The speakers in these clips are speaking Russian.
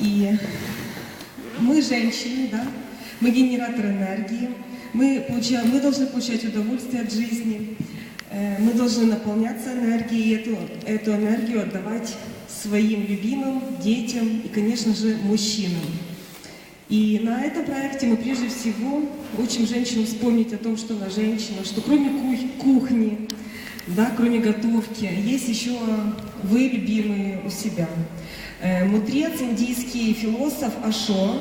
И мы женщины, да, мы генераторы энергии, мы, получаем, мы должны получать удовольствие от жизни, э, мы должны наполняться энергией и эту, эту энергию отдавать своим любимым, детям и, конечно же, мужчинам. И на этом проекте мы прежде всего учим женщину вспомнить о том, что она женщина, что кроме кух- кухни, да, кроме готовки, есть еще вы, любимые, у себя. Э, Мудрец, индийский философ Ашо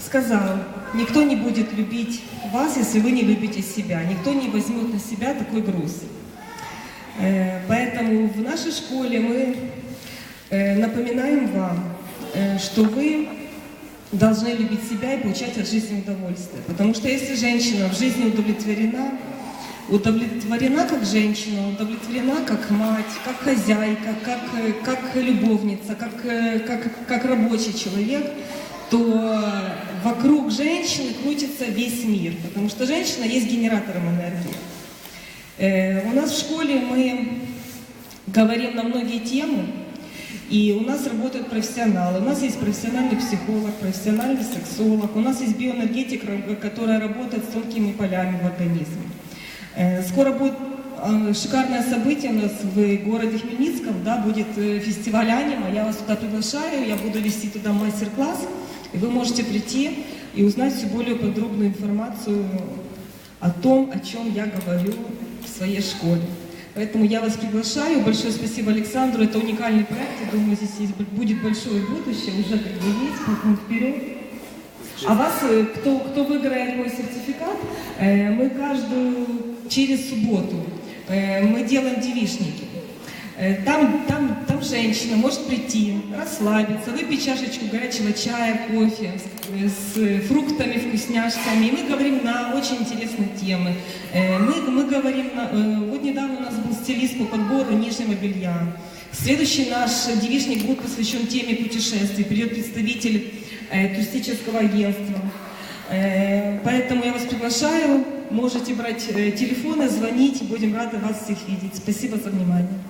сказал, никто не будет любить вас, если вы не любите себя, никто не возьмет на себя такой груз. Э, Поэтому в нашей школе мы э, напоминаем вам, что вы должны любить себя и получать от жизни удовольствие. Потому что если женщина в жизни удовлетворена, удовлетворена как женщина, удовлетворена как мать, как хозяйка, как, э, как любовница, как, э, как, как рабочий человек, то вокруг женщины крутится весь мир. Потому что женщина есть генератором энергии. Э, У нас в школе мы говорим на многие темы, и у нас работают профессионалы. У нас есть профессиональный психолог, профессиональный сексолог, у нас есть биоэнергетик, ра- которая работает с тонкими полями в организме. Э, Скоро будет э, шикарное событие у нас в городе Хмельницком, да, будет э, фестиваль анима. Я вас туда приглашаю, я буду вести туда мастер-класс, и вы можете прийти и узнать всю более подробную информацию о том, о чем я говорю в своей школе. Поэтому я вас приглашаю. Большое спасибо Александру. Это уникальный проект. Я думаю, здесь есть- будет большое будущее. Уже как бы есть. Поэтому вперед. А вас, кто, кто выиграет мой сертификат, мы каждую через субботу э, мы делаем девишники. Э, Там, там, там женщина может прийти, расслабиться, выпить чашечку горячего чая, кофе с, с фруктами, вкусняшками. И мы говорим на очень интересные темы. Э, Мы, мы говорим, на- э, вот недавно у нас был стилист по подбору нижнего белья. Следующий наш девичник будет посвящен теме путешествий. Придет представитель э, туристического агентства. Э, Поэтому я вас приглашаю. Можете брать э, телефоны, звонить. Будем рады вас всех видеть. Спасибо за внимание.